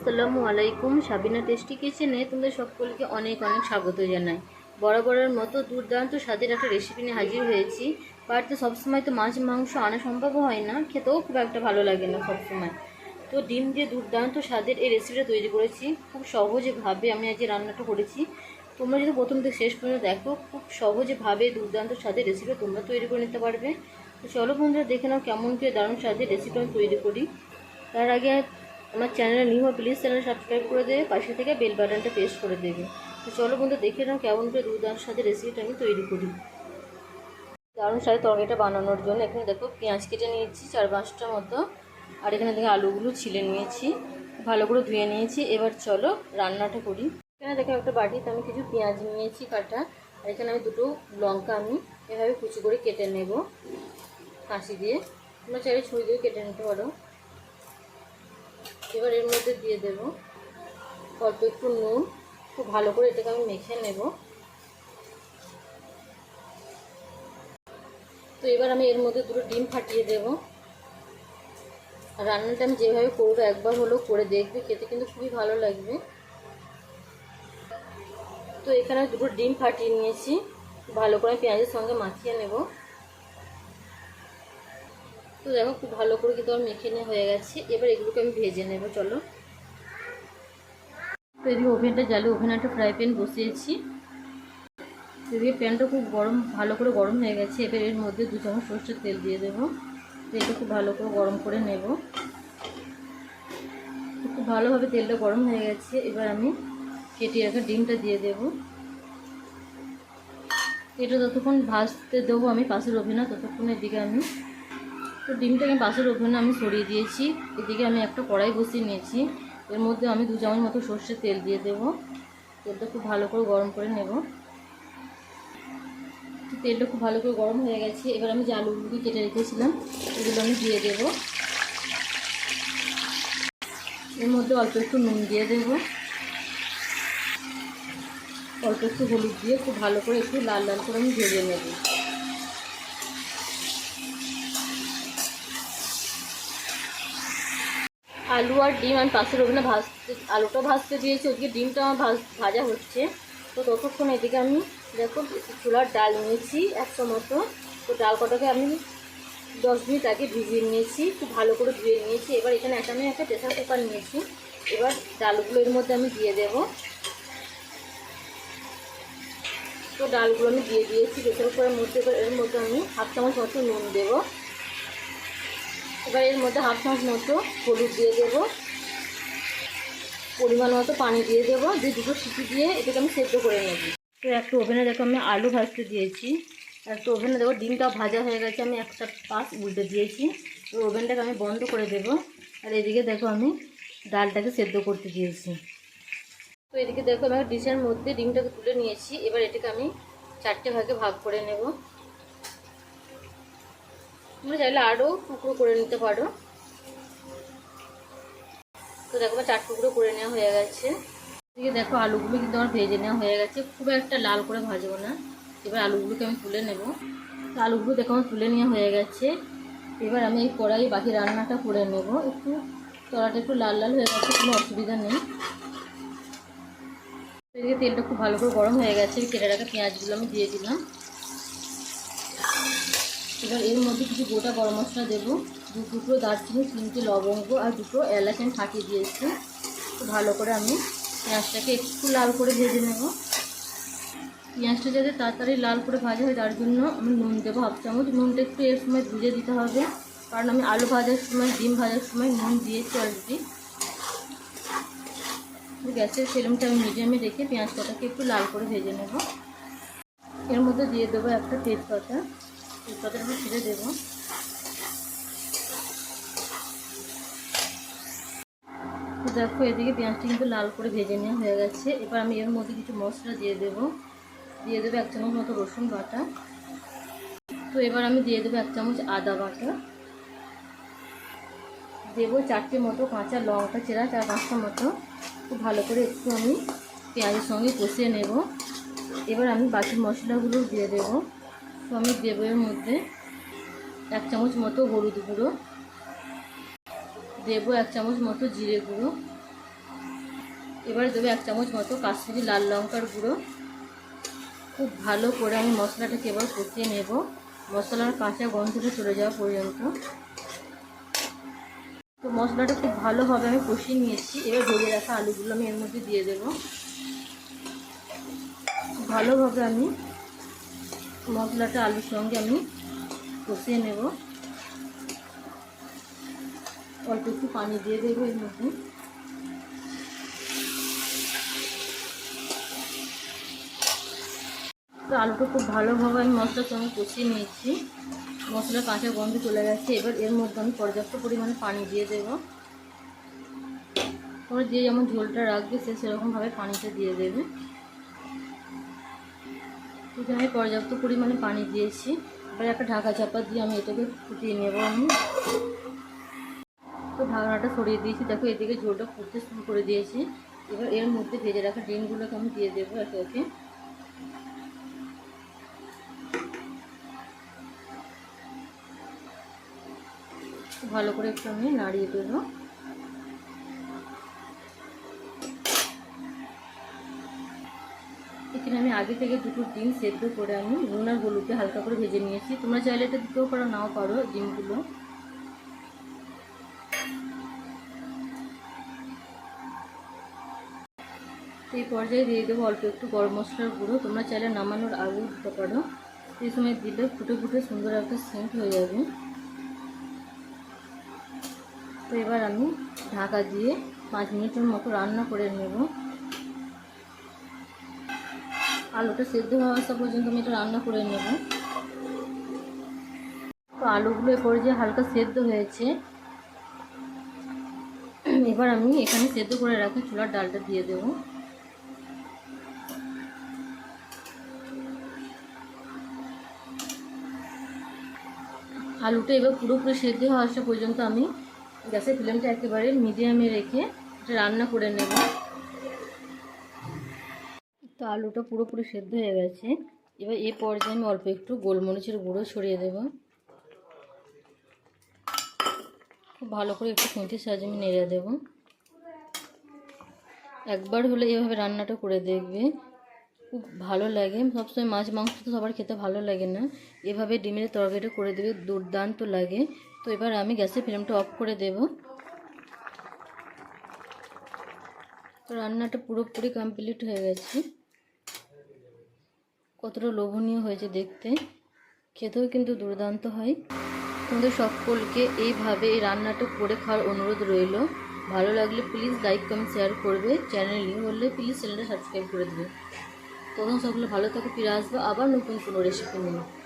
আসসালামু আলাইকুম। সাবিনা টেস্টি কিচেনে তোমাদের সকলকে অনেক অনেক স্বাগত জানাই। বরাবরের মতো দুর্দান্ত স্বাদের একটা রেসিপি নিয়ে হাজির হয়েছি। বাড়িতে সবসময় তো মাছ মাংস আনা সম্ভব হয় না, খেতেও খুব একটা ভালো লাগে না সবসময়। তো ডিম দিয়ে দুর্দান্ত স্বাদের এই রেসিপিটা তৈরি করেছি। খুব সহজেভাবে আমি আজ এই রান্নাটা করেছি। তোমরা যদি প্রথম থেকে শেষ পর্যন্ত দেখো, খুব সহজেভাবে দুর্দান্ত স্বাদের রেসিপি তোমরা তৈরি করে নিতে পারবে। তো চলো বন্ধুরা দেখে নাও কেমন করে দারুণ স্বাদের রেসিপি আমি তৈরি করি। তার আগে আমার চ্যানেলে নিউ প্লিজ চ্যানেল সাবস্ক্রাইব করে দেবে পাশে থেকে বেল বাটনটা প্রেস করে দেবে। তো চলো বন্ধু, দেখে নাও কেমন করে দুর্দান্ত সাথে রেসিপিটা আমি তৈরি করি। দারুণ সাথে তরকারিটা বানানোর জন্য এখানে দেখো পেঁয়াজ কেটে নিয়েছি, চার পাঁচটা মতো। আর এখানে দেখো আলুগুলো ছিলে নিয়েছি, ভালো করে ধুয়ে নিয়েছি। এবার চলো রান্নাটা করি। এখানে দেখো একটা বাটিতে আমি কিছু পেঁয়াজ নিয়েছি কাটা, আর এখানে আমি দুটো লঙ্কা আমি এভাবে কুচি করে কেটে নেব কাঁচি দিয়ে। তোমরা চাইলে ছুরি দিয়ে কেটে নিতে পারো। এবার এর মধ্যে দিয়ে দেব অল্প একটু নুন। খুব ভালো করে এটাকে আমি মেখে নেব। তো এবার আমি এর মধ্যে দুটো ডিম ফাটিয়ে দেব। রান্নাটা আমি যেভাবে করব, একবার হলেও করে দেখবে, খেতে কিন্তু খুবই ভালো লাগবে। তো এখানে দুটো ডিম ফাটিয়ে নিয়েছি। ভালো করে পেঁয়াজের সঙ্গে মাখিয়ে নেব। তো দেখো, খুব ভালো করে কিন্তু আমার মেখে নেওয়া হয়ে গেছে। এবার এগুলোকে আমি ভেজে নেব, চলো। তো এদিকে ওভেনটা জ্বালে ওভেনে একটা ফ্রাই প্যান বসিয়েছি। এদিকে প্যানটা খুব গরম, ভালো করে গরম হয়ে গেছে। এবার এর মধ্যে দু চামচ সরষের তেল দিয়ে দেবো। তেলটা খুব ভালো করে গরম করে নেব। খুব ভালোভাবে তেলটা গরম হয়ে গেছে। এবার আমি কেটে রাখা ডিমটা দিয়ে দেব। এটা যতক্ষণ ভাজতে দেবো আমি পাশের ওভেনে, ততক্ষণের দিকে আমি তো ডিমটাকে পাশের ওভেনে আমি সরিয়ে দিয়েছি। এদিকে আমি একটা কড়াই বসিয়ে নিয়েছি। এর মধ্যে আমি দু চামচ মতো সর্ষের তেল দিয়ে দেবো। তেলটা খুব ভালো করে গরম করে নেব। তেলটা খুব ভালো করে গরম হয়ে গেছে। এবার আমি যে আলুগুলি কেটে রেখেছিলাম, এগুলো আমি দিয়ে দেব। এর মধ্যে অল্প একটু নুন দিয়ে দেব। অল্প একটু হলুদ দিয়ে খুব ভালো করে একটু লাল লাল করে আমি ভেজে নেব। আলু আর ডিম আমি পাশের ওখানে ভাজতে আলুটা ভাজতে দিয়েছি, ওদিকে ডিমটা আমার ভাজ, ভাজা হচ্ছে। তো ততক্ষণ এদিকে আমি দেখো ছোলার ডাল নিয়েছি একশো মতো। তো ডাল কটাকে আমি দশ মিনিট আগে ভিজিয়ে নিয়েছি, খুব ভালো করে ধুয়ে নিয়েছি। এবার এখানে একটা আমি একটা প্রেশার কুকার নিয়েছি। এবার ডালগুলো এর মধ্যে আমি দিয়ে দেব। তো ডালগুলো আমি দিয়ে দিয়েছি প্রেশার কুকারের মধ্যে এবার এর মধ্যে আমি হাফ চামচ মতো নুন দেবো। এবার এর মধ্যে হাফ চামচ মতো হলুদ দিয়ে দেব। পরিমাণ মতো পানি দিয়ে দেবো। দিয়ে দুটো সিটি দিয়ে এটাকে আমি সেদ্ধ করে নেব। তো একটা ওভেনে দেখো আমি আলু ভাজতে দিয়েছি। একটা ওভেনে দেখো ডিমটা ভাজা হয়ে গেছে, আমি একটা পাশ উল্টে দিয়েছি। তো ওভেনটাকে আমি বন্ধ করে দেব। আর এদিকে দেখো আমি ডালটাকে সেদ্ধ করতে দিয়েছি। তো এদিকে দেখো আমি ডিশের মধ্যে ডিমটাকে তুলে নিয়েছি। এবার এটাকে আমি চারটে ভাগে ভাগ করে নেব। তোমরা চাইলে আরও টুকরো করে নিতে পারো। তো দেখো চার টুকরো করে নেওয়া হয়ে গেছে। এদিকে দেখো আলুগুলো কিন্তু আমার ভেজে নেওয়া হয়ে গেছে। খুব একটা লাল করে ভাজবো না। এবার আলুগুলোকে আমি তুলে নেব। তো আলুগুলো দেখো আমার তুলে নেওয়া হয়ে গেছে। এবার আমি এই কড়াই বাকি রান্নাটা করে নেব। একটু তলাটা একটু লাল লাল হয়ে গেছে, কোনো অসুবিধা নেই। এদিকে তেলটা খুব ভালো করে গরম হয়ে গেছে। কেটে রাখা পেঁয়াজগুলো আমি দিয়ে দিলাম। এবার এর মধ্যে কিছু গোটা গরম মশলা দেবো। দু টুকরো দারচিনি, তিনটে লবঙ্গ আর দুটো এলাচ আমি ফাটিয়ে দিয়েছি। ভালো করে আমি পেঁয়াজটাকে একটু লাল করে ভেজে নেব। পেঁয়াজটা যাতে তাড়াতাড়ি লাল করে ভাজা হয়, তার জন্য আমি নুন দেবো হাফ চামচ। নুনটা একটু এর সময় ভিজে দিতে হবে, কারণ আমি আলু ভাজার সময়, ডিম ভাজার সময় নুন দিয়েছি অলরেডি গ্যাসের ফ্লেমটা আমি মিডিয়ামে রেখে পেঁয়াজ কটাকে একটু লাল করে ভেজে নেব। এর মধ্যে দিয়ে দেবো একটা তেজপাতা। তেজপাতাটা আমি ছিঁড়ে দেবো। দেখো, এদিকে পেঁয়াজটা কিন্তু লাল করে ভেজে নেওয়া হয়ে গেছে। এবার আমি এর মধ্যে কিছু মশলা দিয়ে দেব। দিয়ে দেবো এক চামচ মতো রসুন বাটা। তো এবার আমি দিয়ে দেবো এক চামচ আদা বাটা। দেবো চারটে মতো কাঁচা লঙ্কা চেরা, চার পাঁচটা মতো। খুব ভালো করে একটু আমি পেঁয়াজের সঙ্গে কষিয়ে নেব। এবার আমি বাকি মশলাগুলো দিয়ে দেবো। তো আমি দেবো এর মধ্যে এক চামচ মতো হলুদ গুঁড়ো। দেবো এক চামচ মতো জিরে গুঁড়ো। এবারে দেবো এক চামচ মতো কাশ্মীরি লাল লঙ্কার গুঁড়ো। খুব ভালো করে আমি মশলাটাকে এবার কষিয়ে নেব। মশলার কাঁচা গন্ধটা চলে যাওয়া পর্যন্ত। তো মশলাটা খুব ভালোভাবে আমি কষিয়ে নিয়েছি। এবার ভেজে রাখা আলুগুলো আমি এর মধ্যে দিয়ে দেবো। ভালোভাবে আমি মশলাটা আলুর সঙ্গে আমি কষিয়ে নেব। অল্প একটু পানি দিয়ে দেবো এর মধ্যে। তো আলুটা খুব ভালোভাবে আমি মশলার সঙ্গে কষিয়ে নিয়েছি। মশলা কাঁচা গন্ধ চলে গেছে। এবার এর মধ্যে আমি পর্যাপ্ত পরিমাণে পানি দিয়ে দেবো। তোমরা যে যেমন ঝোলটা রাখবে সে সেরকমভাবে পানিটা দিয়ে দেবে। এখানে আমি পর্যাপ্ত পরিমাণে পানি দিয়েছি। এবার একটা ঢাকা চাপা দিয়ে আমি এটাকে ফুটিয়ে নেব আমি। তো ঢাকনাটা সরিয়ে দিয়েছি। দেখো, এদিকে ঝোলটা ফুটতে শুরু করে দিয়েছি। এবার এর মধ্যে ভেজে রাখা ডিমগুলোকে আমি দিয়ে দেবো একে একে। ভালো করে একটু আমি নাড়িয়ে দেবো। এখানে আমি আগে থেকে দুটো ডিম সেদ্ধ করে আমি নুন আর হলুদে হালকা করে ভেজে নিয়েছি। তোমরা চাইলে এটা দিতেও পারো, নাও পারো ডিমগুলো। এই পর্যায়ে দিয়ে দেবো অল্প একটু গরম মশলার গুঁড়ো। তোমরা চাইলে নামানোর আগেও দিতে পারো। এই সময় দিলে ফুটে ফুটে সুন্দর একটা সেন্ট হয়ে যাবে। তো এবার আমি ঢাকা দিয়ে পাঁচ মিনিটের মতো রান্না করে নেব। আলুটা সেদ্ধ হওয়া আসা পর্যন্ত আমি এটা রান্না করে নেব। তো আলুগুলো এ যে হালকা সেদ্ধ হয়েছে। এবার আমি এখানে সেদ্ধ করে রাখা চুলার ডালটা দিয়ে দেব। আলুটা এবার পুরোপুরি সেদ্ধ হওয়া আসা পর্যন্ত আমি গ্যাসের ফ্লেমটা একেবারে মিডিয়ামে রেখে এটা রান্না করে নেব। আলুটা পুরোপুরি সেদ্ধ হয়ে গেছে। এবার এই পর্যায়ে আমি অল্প একটু গোলমরিচের গুঁড়ো ছড়িয়ে দেব। খুব ভালো করে একটু খুঁটির সাহায্যে আমি নেড়ে দেব। একবার হলে এভাবে রান্নাটা করে দেখবে। খুব ভালো লাগে। সবসময় মাছ, মাংস তো সবার খেতে ভালো লাগে না। এভাবে ডিমের তরকারিটা করে দেবে দুর্দান্ত লাগে। তো এবার আমি গ্যাসের ফ্লেমটা অফ করে দেব। তো রান্নাটা পুরোপুরি কমপ্লিট হয়ে গেছে। কতটা লোভনীয় হয়েছে দেখতে। খেতেও কিন্তু দুর্দান্ত হয়। তোমাদের সকলকে এইভাবে এই রান্নাটা করে খাওয়ার অনুরোধ রইল। ভালো লাগলে প্লিজ লাইক কমেন্ট শেয়ার করবে। চ্যানেল নিউ হলে প্লিজ চ্যানেলটা সাবস্ক্রাইব করে দেবে। তখন সকলে ভালো থাকো, ফিরে আসব আবার নতুন কোনো রেসিপি নিয়ে।